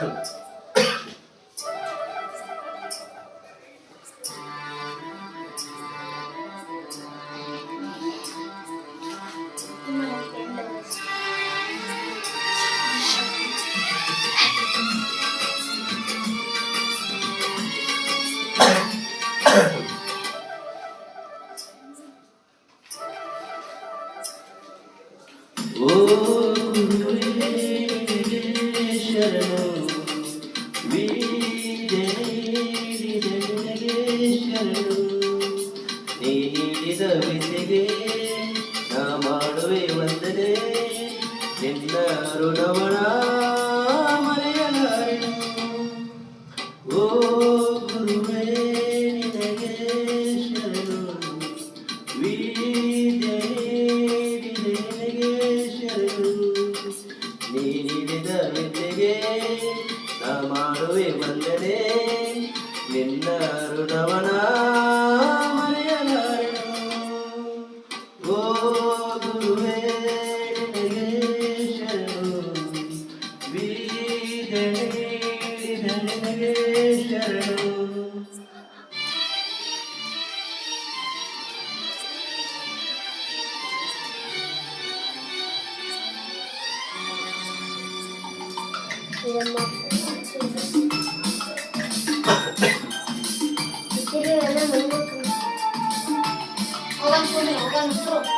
Oh, ನೀಡಿದ ವಿದ್ಯೆಗೆ ನಾ ಮಾಡುವೆ ವಂದನೆ ನಿನ್ನ ಋಣವಣ 이렇게 하면 뭔가 어간 소리 어간 소리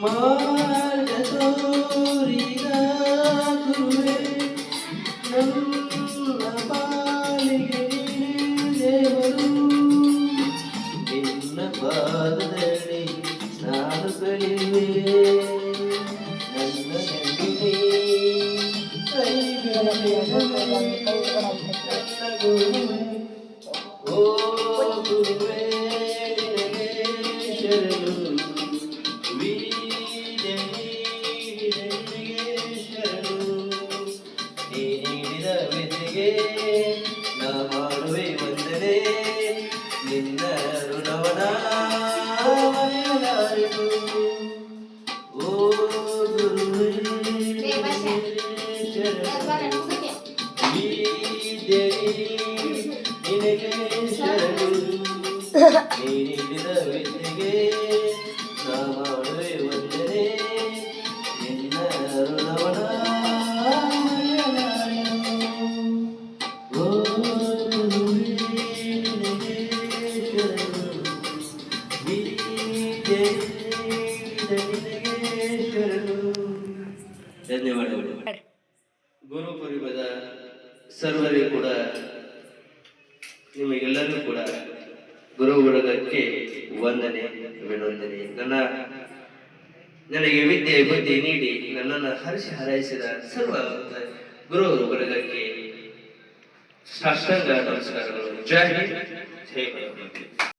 ಮಾರ್ಗ ತೋರಿದ ಗುರುವೇ ನನ್ನ ಪಾಲಿಗೆ ನೀನೇ ದೇವರು ನಿನ್ನ ಪಾದದಲ್ಲಿ ನಾನು ಕಲಿವೆ ನನ್ನ ಹೆಂಡಿಗೆ ಕೈ ನನ್ನ ಗುರುವೇ ನೀಡಿದ ವಿದ್ಯೆಗೆ ನಾ ಮಾಡುವೆ ವಂದನೆ. ನಿನ್ನ ಋಣವನ ಮರೆಯಲಾರೆನು ಓ ಗುರುವೇ ಶರಣು. ವಿದ್ಯೆ ನಿನಗೆ ಶರಣು ನೀಡಿದ ವಿದ್ಯೆಗೆ ನಾ ಮಾಡುವೆ ಧನ್ಯವಾದಗಳು. ಗುರು ಪೂರ್ಣಿಮದ ಸರ್ವರಿಗೂ ಕೂಡ, ನಿಮಗೆಲ್ಲರೂ ಕೂಡ ಗುರು ಬಳಗಕ್ಕೆ ವಂದನೆ ವಿನೋದನೆ ನನ್ನ ನನಗೆ ವಿದ್ಯೆ, ಬುದ್ಧಿ ನೀಡಿ ನನ್ನನ್ನು ಹರಿಸಿ ಹಾರೈಸಿದ ಸರ್ವ ಗುರು ಬಳಗಕ್ಕೆ ಸಾಷ್ಟಾಂಗ ನಮಸ್ಕಾರಗಳು. ಜೈ ಹಿಂದ್. ಜೈ ಭಾರತ್